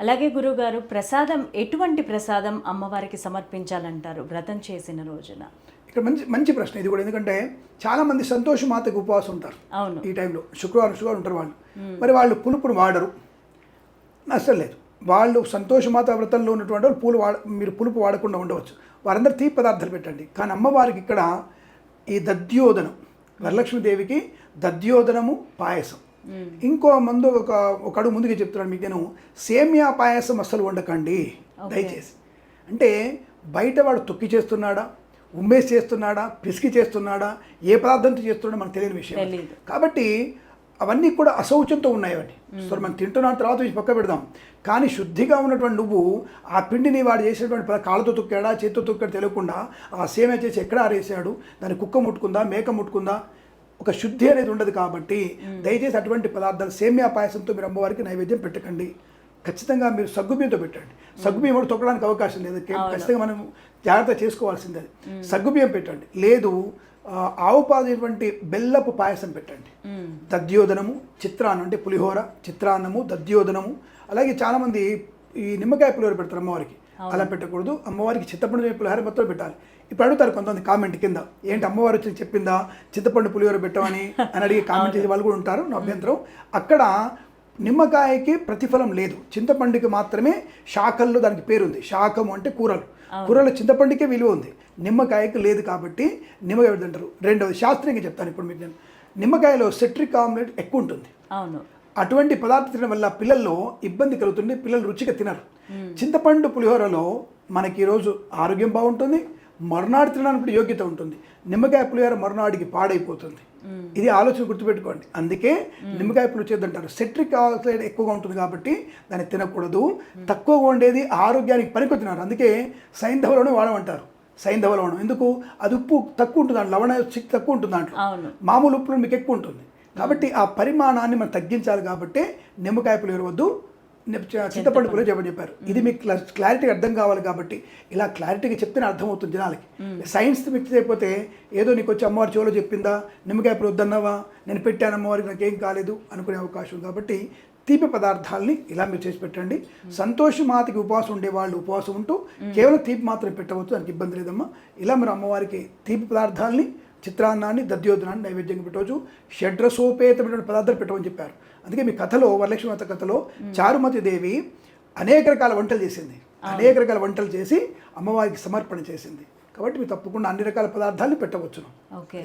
అలాగే గురుగారు ప్రసాదం ఎటువంటి ప్రసాదం అమ్మవారికి సమర్పించాలంటారు వ్రతం చేసిన రోజున? ఇక్కడ మంచి మంచి ప్రశ్న ఇది కూడా. ఎందుకంటే చాలామంది సంతోష మాతకు ఉపవాసం ఉంటారు. అవును. ఈ టైంలో శుక్రవారం శుక్రవారం ఉంటారు వాళ్ళు. మరి వాళ్ళు పులుపును వాడరు. నష్టం లేదు. వాళ్ళు సంతోషమాత వ్రతంలో ఉన్నటువంటి వాళ్ళు పూలు వాడ మీరు పులుపు వాడకుండా ఉండవచ్చు. వారందరూ తీపి పదార్థాలు పెట్టండి. కానీ అమ్మవారికి ఇక్కడ ఈ దద్యోదనం వరలక్ష్మీదేవికి దద్యోదనము పాయసం. ఇంకో ముందు ఒక ఒక అడుగు ముందుగా చెప్తున్నాను మీకు నేను సేమియా పాయసం అస్సలు వండకండి. దయచేసి. అంటే బయట వాడు తొక్కి చేస్తున్నాడా? ఉమ్మేసి చేస్తున్నాడా? పిసికి చేస్తున్నాడా? ఏ పదార్థంతో చేస్తున్నాడో మనకు తెలియని విషయం. కాబట్టి అవన్నీ కూడా అశౌచంతో ఉన్నాయి అవన్నీ సో మనం తింటున్న తర్వాత పక్క పెడదాం. కానీ శుద్ధిగా ఉన్నటువంటి నువ్వు ఆ పిండిని వాడు చేసినటువంటి కాళ్ళతో తొక్కాడా? చేతితో తొక్కాడా? తెలియకుండా ఆ సేమే చేసి ఎక్కడ ఆరేసాడు? దాన్ని కుక్క ముట్టుకుందా? మేక ముట్టుకుందా? ఒక శుద్ధి అనేది ఉండదు కాబట్టి దయచేసి అటువంటి పదార్థాలు సేమియా పాయసంతో మీరు అమ్మవారికి నైవేద్యం పెట్టకండి. ఖచ్చితంగా మీరు సగ్గుబియ్యంతో పెట్టండి. సగ్గుబియ్యం కూడా తొక్కడానికి అవకాశం లేదు. ఖచ్చితంగా మనం జాగ్రత్త చేసుకోవాల్సిందే. అది సగ్గుబియ్యం పెట్టండి. లేదు ఆవు పాలైనటువంటి బెల్లపు పాయసం పెట్టండి. దద్యోదనము చిత్రాన్నం అంటే పులిహోర చిత్రాన్నము దద్యోదనము. అలాగే చాలామంది ఈ నిమ్మకాయ పులిహోర పెడతారు అమ్మవారికి. అలా పెట్టకూడదు. అమ్మవారికి చింతపండు పులిహోర మొత్తం పెట్టాలి. ఇప్పుడు అడుగుతారు కొంతమంది కామెంట్ కింద ఏంటి అమ్మవారు వచ్చి చెప్పిందా? చింతపండు పులిహోర పెట్టమని అని అడిగి కామెంట్ చేసే వాళ్ళు కూడా ఉంటారు నా అభ్యంతరం. అక్కడ నిమ్మకాయకి ప్రతిఫలం లేదు. చింతపండుకి మాత్రమే శాఖల్లో దానికి పేరుంది. శాఖము అంటే కూరలు. కూరలో చింతపండుకే విలువ ఉంది. నిమ్మకాయకి లేదు కాబట్టి నిమ్మకాయ తింటారు రెండవది శాస్త్రీయంగా చెప్తాను ఇప్పుడు మీకు నేను. నిమ్మకాయలో సెట్రిక్ ఆమ్లెట్ ఎక్కువ ఉంటుంది. అవును. అటువంటి పదార్థం తినడం వల్ల పిల్లల్లో ఇబ్బంది కలుగుతుంది పిల్లలు రుచిగా తినరు. చింతపండు పులిహోరలో మనకి ఈరోజు ఆరోగ్యం బాగుంటుంది మరునాడు తినడానికి యోగ్యత ఉంటుంది. నిమ్మకాయ పులిహోర మరునాడికి పాడైపోతుంది. ఇది ఆలోచన గుర్తుపెట్టుకోండి. అందుకే నిమ్మకాయ పులుసు చేద్దంటారు. సెట్రిక్ ఆక్సైడ్ ఎక్కువగా ఉంటుంది కాబట్టి దాన్ని తినకూడదు. తక్కువగా ఉండేది ఆరోగ్యానికి పనికి తినారు అందుకే సైంధవలోనే వాడమంటారు. సైంధవ లవణం ఎందుకు? అది ఉప్పు తక్కువ ఉంటుంది దాంట్లో. లవణ తక్కువ ఉంటుంది దాంట్లో. మామూలు ఉప్పులో మీకు ఎక్కువ ఉంటుంది. కాబట్టి ఆ పరిమాణాన్ని మనం తగ్గించాలి కాబట్టి నిమ్మకాయ పులిహోర వద్దు చింతపండు పులిహోర చెప్పని చెప్పారు. ఇది మీకు క్లా- క్లారిటీ అర్థం కావాలి కాబట్టి ఇలా క్లారిటీగా చెప్తేనే అర్థమవుతుంది జనాలకి. సైన్స్ మిక్స్ అయిపోతే ఏదో నీకు వచ్చి అమ్మవారి చెవులో చెప్పిందా నిమ్మకాయ పులి వద్దన్నావా నేను పెట్టాను అమ్మవారికి నాకేం కాలేదు అనుకునే అవకాశం కాబట్టి తీపి పదార్థాలని ఇలా మీరు చేసి పెట్టండి. సంతోష మాతకి ఉపవాసం ఉండే వాళ్ళు ఉపవాసం ఉంటూ కేవలం తీపి మాత్రమే పెట్టవచ్చు దానికి ఇబ్బంది లేదమ్మా. ఇలా మీరు అమ్మవారికి తీపి పదార్థాలని చిత్రాన్నాన్ని దద్యోధనాన్ని నైవేద్యంగా పెట్టవచ్చు షడ్రసోపేతమైనటువంటి పదార్థాలు పెట్టమని చెప్పారు. అందుకే మీ కథలో వరలక్ష్మి మాత కథలో చారుమతి దేవి అనేక రకాల వంటలు చేసింది. అనేక రకాల వంటలు చేసి అమ్మవారికి సమర్పణ చేసింది. కాబట్టి మీరు తప్పకుండా అన్ని రకాల పదార్థాలు పెట్టవచ్చును. ఓకే.